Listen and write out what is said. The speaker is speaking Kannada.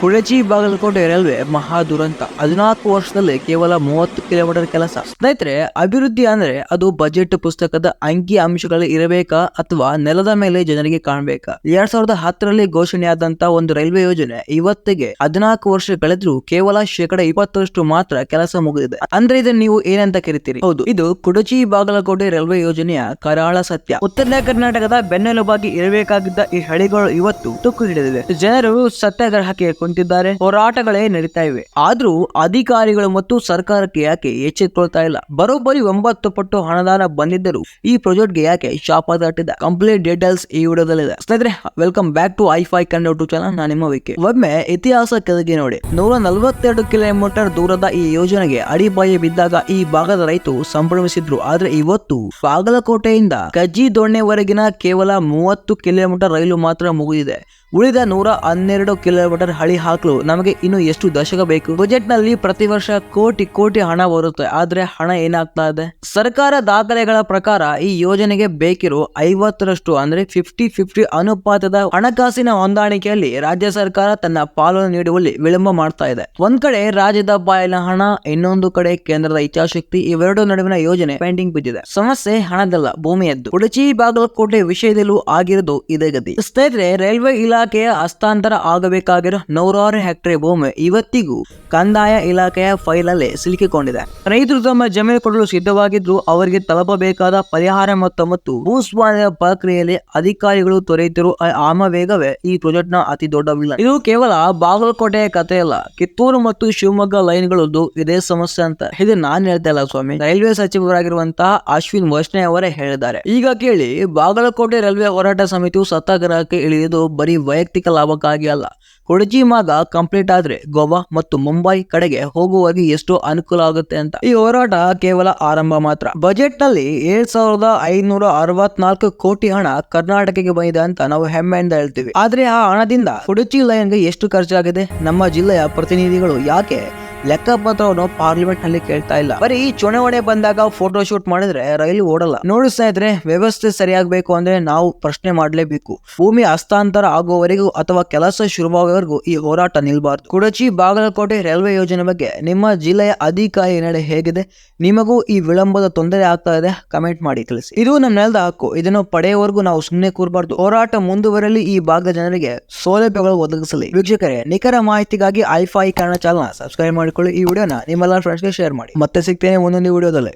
ಕುಳಚಿ ಬಾಗಲಕೋಟೆ ರೈಲ್ವೆ ಮಹಾ ದುರಂತ ಹದಿನಾಲ್ಕು ವರ್ಷದಲ್ಲಿ ಕೇವಲ ಮೂವತ್ತು ಕಿಲೋಮೀಟರ್ ಕೆಲಸ. ಸ್ನೇಹಿತರೆ, ಅಭಿವೃದ್ಧಿ ಅಂದ್ರೆ ಅದು ಬಜೆಟ್ ಪುಸ್ತಕದ ಅಂಕಿ ಅಂಶಗಳಲ್ಲಿ ಇರಬೇಕಾ ಅಥವಾ ನೆಲದ ಮೇಲೆ ಜನರಿಗೆ ಕಾಣಬೇಕಾ? ಎರಡ್ ಸಾವಿರದ ಹತ್ತರಲ್ಲಿ ಘೋಷಣೆಯಾದಂತ ಒಂದು ರೈಲ್ವೆ ಯೋಜನೆ ಇವತ್ತಿಗೆ ಹದಿನಾಲ್ಕು ವರ್ಷ ಕಳೆದ್ರೂ ಕೇವಲ ಶೇಕಡ ಇಪ್ಪತ್ತರಷ್ಟು ಮಾತ್ರ ಕೆಲಸ ಮುಗಿದಿದೆ. ಅಂದ್ರೆ ಇದನ್ನ ನೀವು ಏನಂತ ಕರಿತೀರಿ? ಹೌದು, ಇದು ಕುಡಚಿ ಬಾಗಲಕೋಟೆ ರೈಲ್ವೆ ಯೋಜನೆಯ ಕರಾಳ ಸತ್ಯ. ಉತ್ತರ ಕರ್ನಾಟಕದ ಬೆನ್ನೆಲುಬಾಗಿ ಇರಬೇಕಾಗಿದ್ದ ಈ ಹಳಿಗಳು ಇವತ್ತು ತುಕ್ಕು ಹಿಡಿದಿವೆ. ಜನರು ಸತ್ಯಾಗ್ರಹಕ್ಕೆ ಕುಂತಿದ್ದಾರೆ. ಹೋರಾಟಗಳೇ ನಡೀತಾ ಇವೆ. ಆದ್ರೂ ಅಧಿಕಾರಿಗಳು ಮತ್ತು ಸರ್ಕಾರಕ್ಕೆ ಯಾಕೆ ಎಚ್ಚೆತ್ಕೊಳ್ತಾ ಇಲ್ಲ? ಬರೋಬ್ಬರಿ ಒಂಬತ್ತು ಪಟ್ಟು ಹಣದಾನ ಬಂದಿದ್ದರೂ ಈ ಪ್ರಾಜೆಕ್ಟ್ಗೆ ಯಾಕೆ ಶಾಪ ದಾಟಿದ ಕಂಪ್ಲೀಟ್ ಡೀಟೇಲ್ಸ್ ಈ ವಿಡಿಯೋದಲ್ಲಿದೆ. ಸ್ನೇಹಿತರೆ, welcome back to I five Kannada to channel. ನಾನು ನಿಮ್ಮ ವಿಕೆ ಒಮ್ಮೆ ಇತಿಹಾಸ ಕೆಳಗೆ ನೋಡಿ. ನೂರ ನಲವತ್ತೆರಡು ಕಿಲೋಮೀಟರ್ ದೂರದ ಈ ಯೋಜನೆಗೆ ಅಡಿಪಾಯ ಬಿದ್ದಾಗ ಈ ಭಾಗದ ರೈತರು ಸಂಭ್ರಮಿಸಿದ್ರು. ಆದ್ರೆ ಇವತ್ತು ಬಾಗಲಕೋಟೆಯಿಂದ ಕಜ್ಜಿ ದೊಣ್ಣೆವರೆಗಿನ ಕೇವಲ ಮೂವತ್ತು ಕಿಲೋಮೀಟರ್ ರೈಲು ಮಾತ್ರ ಮುಗಿದಿದೆ. ಉಳಿದ ನೂರ ಹನ್ನೆರಡು ಕಿಲೋಮೀಟರ್ ಹಳಿ ಹಾಕಲು. ನಮಗೆ ಇನ್ನು ಎಷ್ಟು ದಶಕ ಬೇಕು? ಬಜೆಟ್ನಲ್ಲಿ ಪ್ರತಿ ವರ್ಷ ಕೋಟಿ ಕೋಟಿ ಹಣ ಬರುತ್ತೆ. ಆದ್ರೆ ಹಣ ಏನಾಗ್ತಾ ಇದೆ? ಸರ್ಕಾರ ದಾಖಲೆಗಳ ಪ್ರಕಾರ ಈ ಯೋಜನೆಗೆ ಬೇಕಿರೋ ಐವತ್ತರಷ್ಟು ಅಂದ್ರೆ ಫಿಫ್ಟಿ ಫಿಫ್ಟಿ ಅನುಪಾತದ ಹಣಕಾಸಿನ ಹೊಂದಾಣಿಕೆಯಲ್ಲಿ ರಾಜ್ಯ ಸರ್ಕಾರ ತನ್ನ ಪಾಲನ್ನು ನೀಡುವಲ್ಲಿ ವಿಳಂಬ ಮಾಡ್ತಾ ಇದೆ. ಒಂದ್ ಕಡೆ ರಾಜ್ಯದ ಬಾಯಿನ ಹಣ, ಇನ್ನೊಂದು ಕಡೆ ಕೇಂದ್ರದ ಇಚ್ಛಾಶಕ್ತಿ ಇವೆರಡು ನಡುವಿನ ಯೋಜನೆ ಪೆಂಡಿಂಗ್ ಬಿದ್ದಿದೆ. ಸಮಸ್ಯೆ ಹಣದಲ್ಲ, ಭೂಮಿಯದ್ದು. ಉಡುಚಿ ಬಾಗಲಕೋಟೆ ವಿಷಯದಲ್ಲೂ ಆಗಿರೋದು ಇದೇ ಗತಿ. ಸ್ನೇಹಿತರೆ, ರೈಲ್ವೆ ಇಲಾಖೆಯ ಹಸ್ತಾಂತರ ಆಗಬೇಕಾಗಿರೋ ನೂರಾರು ಹೆಕ್ಟೇರ್ ಭೂಮಿ ಇವತ್ತಿಗೂ ಕಂದಾಯ ಇಲಾಖೆಯ ಫೈಲ್ ಅಲ್ಲಿ ಸಿಲುಕಿಕೊಂಡಿದೆ. ರೈತರು ತಮ್ಮ ಜಮೀನು ಕೊಡಲು ಸಿದ್ಧವಾಗಿದ್ರು ಅವರಿಗೆ ತಲುಪಬೇಕಾದ ಪರಿಹಾರ ಮೊತ್ತ ಮತ್ತು ಭೂಸ್ವಾಮ್ಯ ಪ್ರಕ್ರಿಯೆಯಲ್ಲಿ ಅಧಿಕಾರಿಗಳು ತೊರೆಯುತ್ತಿರುವ ಆಮ ಆಮವೇಗವೇ ಈ ಪ್ರಾಜೆಕ್ಟ್ ಅತಿ ದೊಡ್ಡ ವಿಲ್ಲ ಇದು ಕೇವಲ ಬಾಗಲಕೋಟೆಯ ಕಥೆಯಲ್ಲ, ಕಿತ್ತೂರು ಮತ್ತು ಶಿವಮೊಗ್ಗ ಲೈನ್ಗಳದ್ದು ಇದೇ ಸಮಸ್ಯೆ ಅಂತ. ಇದು ನಾನ್ ಹೇಳ್ತಾ ಇಲ್ಲ ಸ್ವಾಮಿ. ರೈಲ್ವೆ ಸಚಿವರಾಗಿರುವಂತಹ ಅಶ್ವಿನ್ ವೈಷ್ಣವ್ ಅವರೇ ಹೇಳಿದ್ದಾರೆ. ಈಗ ಕೇಳಿ, ಬಾಗಲಕೋಟೆ ರೈಲ್ವೆ ಹೋರಾಟ ಸಮಿತಿಯು ಸತ್ಯಾಗ್ರಹಕ್ಕೆ ಇಳಿಯುವುದು ಬರೀ ವೈಯಕ್ತಿಕ ಲಾಭಕ್ಕಾಗಿ ಅಲ್ಲ. ಕೊಡಜಿ ಮಾರ್ಗ ಕಂಪ್ಲೀಟ್ ಆದರೆ ಗೋವಾ ಮತ್ತು ಮುಂಬೈ ಕಡೆಗೆ ಹೋಗುವಾಗ ಎಷ್ಟು ಅನುಕೂಲ ಆಗುತ್ತೆ ಅಂತ. ಈ ಹೋರಾಟ ಕೇವಲ ಆರಂಭ ಮಾತ್ರ. ಬಜೆಟ್ನಲ್ಲಿ ಏಳ್ ಸಾವಿರದ ಐನೂರ ಅರವತ್ನಾಲ್ಕು ಕೋಟಿ ಹಣ ಕರ್ನಾಟಕಕ್ಕೆ ಬಂದಿದೆ ಅಂತ ನಾವು ಹೆಮ್ಮೆಯಿಂದ ಹೇಳ್ತೀವಿ. ಆದ್ರೆ ಆ ಹಣದಿಂದ ಕೊಡಚಿ ಲೈನ್ಗೆ ಎಷ್ಟು ಖರ್ಚಾಗಿದೆ? ನಮ್ಮ ಜಿಲ್ಲೆಯ ಪ್ರತಿನಿಧಿಗಳು ಯಾಕೆ ಲೆಕ್ಕಪತ್ರವನ್ನು ಪಾರ್ಲಿಮೆಂಟ್ನಲ್ಲಿ ಕೇಳ್ತಾ ಇಲ್ಲ. ಬರೀ ಚುನಾವಣೆ ಬಂದಾಗ ಫೋಟೋ ಶೂಟ್ ಮಾಡಿದ್ರೆ ರೈಲು ಓಡಲ್ಲ. ನೋಡಿ ಸ್ನೇಹಿತರೆ, ವ್ಯವಸ್ಥೆ ಸರಿಯಾಗಬೇಕು ಅಂದ್ರೆ ನಾವು ಪ್ರಶ್ನೆ ಮಾಡಲೇಬೇಕು. ಭೂಮಿ ಹಸ್ತಾಂತರ ಆಗುವವರೆಗೂ ಅಥವಾ ಕೆಲಸ ಶುರುವಾಗುವವರೆಗೂ ಈ ಹೋರಾಟ ನಿಲ್ಬಾರ್ದು. ಕುಡಚಿ ಬಾಗಲಕೋಟೆ ರೈಲ್ವೆ ಯೋಜನೆ ಬಗ್ಗೆ ನಿಮ್ಮ ಜಿಲ್ಲೆಯ ಅಧಿಕಾರಿ ನಡೆ ಹೇಗಿದೆ? ನಿಮಗೂ ಈ ವಿಳಂಬದ ತೊಂದರೆ ಆಗ್ತಾ ಇದೆ? ಕಮೆಂಟ್ ಮಾಡಿ ತಿಳಿಸಿ. ಇದು ನಮ್ಮ ನೆಲದ ಹಕ್ಕು. ಇದನ್ನು ಪಡೆಯುವವರೆಗೂ ನಾವು ಸುಮ್ಮನೆ ಕೂರಬಾರ್ದು. ಹೋರಾಟ ಮುಂದುವರಲಿ ಈ ಭಾಗದ ಜನರಿಗೆ ಸೌಲಭ್ಯಗಳು ಒದಗಿಸಲಿ. ವೀಕ್ಷಕರೇ, ನಿಖರ ಮಾಹಿತಿಗಾಗಿ ಐಫೈ ಕನ್ನಡ ಚಾನಲ್ ಸಬ್ಸ್ಕ್ರೈಬ್ ಮಾಡಿಕೊಳ್ಳಿ ಈ ವಿಡಿಯೋನ. ನಿಮ್ಮೆಲ್ಲ ಫ್ರೆಂಡ್ಸ್ಗೆ ಶೇರ್ ಮಾಡಿ. ಮತ್ತೆ ಸಿಗ್ತೇನೆ ಒಂದೊಂದು ವಿಡಿಯೋದಲ್ಲಿ